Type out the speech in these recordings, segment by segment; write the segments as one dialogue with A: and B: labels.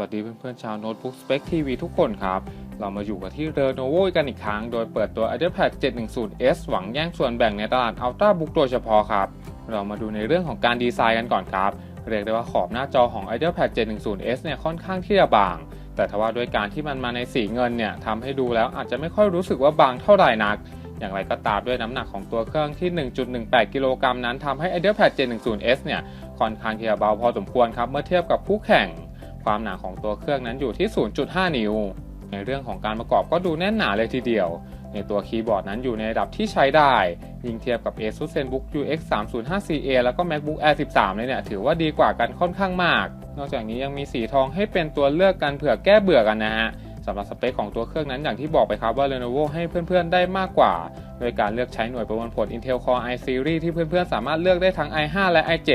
A: วัสดีเพื่อนๆชาวโน้ตบุ๊กสเป c ทีวีทุกคนครับ เรามาอยู่กันที่เรโนโวกันอีกครั้ง โดยเปิดตัว iPad 710s หวังแย่งส่วนแบ่งในตลาด Ultrabook โดยเฉพาะครับ เรามาดูในเรื่องของการดีไซน์กันก่อนครับ เรียกได้ว่าขอบหน้าจอของ iPad 710s เนี่ยค่อนข้างที่จะบาง แต่ทว่าด้วยการที่มันมาในสีเงินเนี่ยทำให้ดูแล้วอาจจะไม่ค่อยรู้สึกว่าบางเท่าไหร่นัก อย่างไรก็ตามด้วยน้ำหนักของตัวเครื่องที่ 1.18 กิโลกรัมนั้นทำให้ iPad 710s เนี่ยค่อนข้างที่จะเบาพอสมควรครับเมื่อเทียบกับคู่แข่ง ความหนาของตัวเครื่องนั้นอยู่ที่ 0.5 นิ้ว ในเรื่องของการประกอบก็ดูแน่นหนาเลยทีเดียว ในตัวคีย์บอร์ดนั้นอยู่ในระดับที่ใช้ได้ ยิ่งเทียบกับ ASUS ZenBook UX 305CA แล้วก็ MacBook Air 13เลยเนี่ยถือว่าดีกว่ากันค่อนข้างมาก นอกจากนี้ยังมีสีทองให้เป็นตัวเลือกกันเผื่อแก้เบื่อกันนะฮะสำหรับสเปคของตัวเครื่องนั้นอย่างที่บอกไปครับว่า Lenovo ให้เพื่อนๆได้มากกว่า โดยการเลือกใช้หน่วยประมวลผล Intel Core i Series ที่เพื่อนๆสามารถเลือกได้ทั้ง i5 และ i7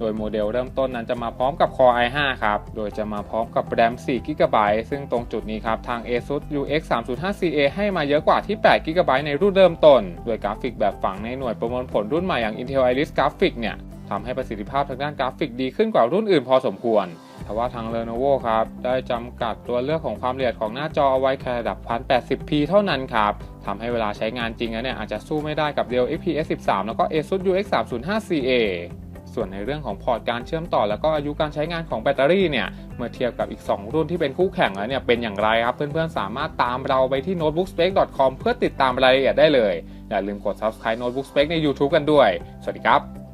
A: โดยโมเดลเริ่มต้นนั้นจะมาพร้อมกับ Core i5 ครับ โดยจะมาพร้อมกับ RAM 4 GB ซึ่งตรงจุดนี้ครับ ทาง ASUS UX 305CA ให้มาเยอะกว่าที่ 8 GB ในรุ่นเริ่มต้น โดยกราฟิกแบบฝังในหน่วยประมวลผลรุ่นใหม่อย่าง Intel Iris Graphics เนี่ยทำให้ประสิทธิภาพทางด้านกราฟิกดีขึ้นกว่ารุ่นอื่นพอสมควรแต่ว่าทาง Lenovo ครับ ได้จำกัดตัวเลือกของความละเอียดของหน้าจอเอาไว้แค่ระดับ 1080p เท่านั้นครับทำให้เวลาใช้งานจริงเนี่ยอาจจะสู้ไม่ได้กับ Dell XPS 13 แล้วก็ ASUS UX 305CA ส่วนในเรื่องของพอร์ตการเชื่อมต่อ แล้วก็อายุการใช้งานของแบตเตอรี่เนี่ยเมื่อเทียบกับอีก 2 รุ่นที่เป็นคู่แข่งแล้วเนี่ยเป็นอย่างไรครับ เพื่อนๆ สามารถตามเราไปที่ notebookspec.com เพื่อติดตามรายละเอียดได้เลย อย่าลืมกด subscribe notebook spec ใน YouTube กันด้วย สวัสดีครับ